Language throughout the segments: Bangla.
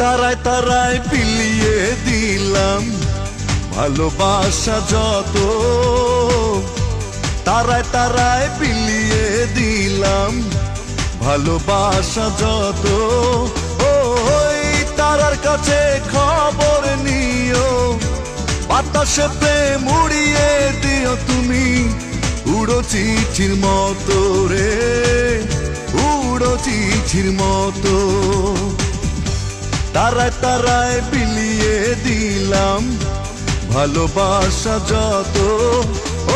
তারায় তারায় পিলিয়ে দিলাম ভালোবাসা যত। তারায় তারায় পিলিয়ে দিলাম ভালোবাসা যত। ওই তারার কাছে খবর নিও। বাতাসে প্রেম উড়িয়ে দিও তুমি উড়ো চিঠির মতো রে, উড়ো চিঠির মতো। তারায় তারায় বিলিয়ে দিলাম ভালোবাসা যত।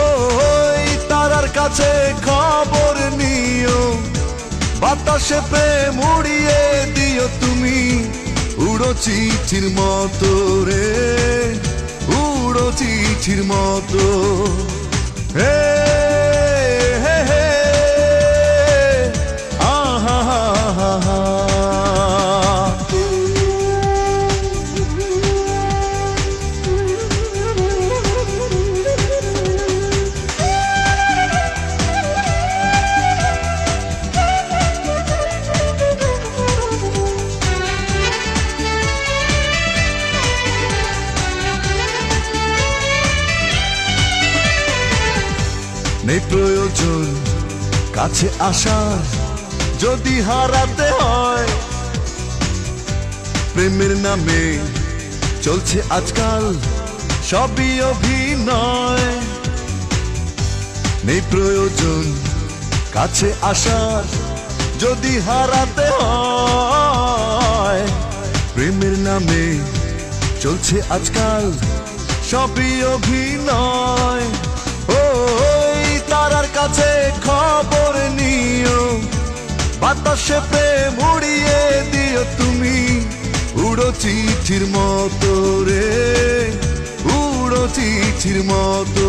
ওই তারার কাছে খবর নিও। বাতাসে প্রেম উড়িয়ে দিও তুমি উড়ো চিঠির মতো রে, উড়ো চিঠির মতো। হে নেই প্রয়োজন, কাছে আসার যদি হারাতে হয়। প্রেমের নামে চলছে আজকাল সবই অভিনয়। নেই প্রয়োজন, কাছে আসার যদি হারাতে হয়। প্রেমের নামে চলছে আজকাল সবই অভিনয়। ওই তারার কাছে খবর নিও। বাতাসে প্রেম উড়িয়ে দিও তুমি। উড়ো চিঠির মতো রে, উড়ো চিঠির মতো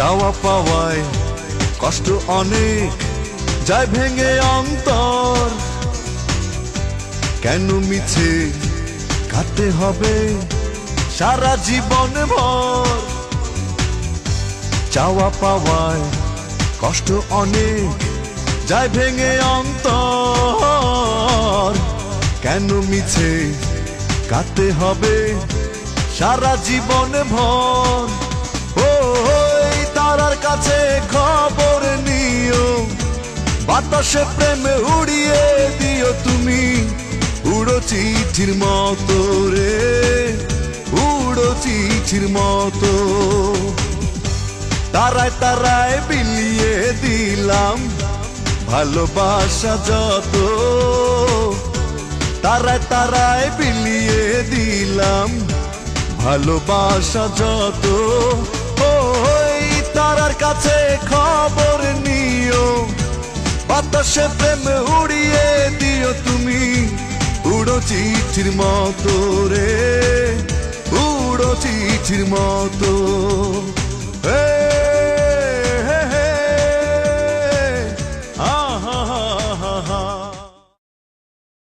চাওয়া পাওয়ায় কষ্ট অনেক, যায় ভেঙে অন্তর। কেন মিছে কাটতে হবে সারা জীবন ভর? চাওয়া পাওয়ায় কষ্ট অনেক, যায় ভেঙে অন্তর। কেন মিছে কাটতে হবে সারা জীবন ভর? বাতাসে প্রেমে উড়িয়ে দিও তুমি। উড়ো চিঠির মতো রে, উড়ো চিঠির মতো। তারায় তারায় বিলিয়ে দিলাম ভালোবাসা যত। তারায় তারায় বিলিয়ে দিলাম ভালোবাসা যত। বাতাসে প্রেম উড়িয়ে দিও তুমি। উড়ো চিঠির মতো রে উড়ো চিঠির মতো।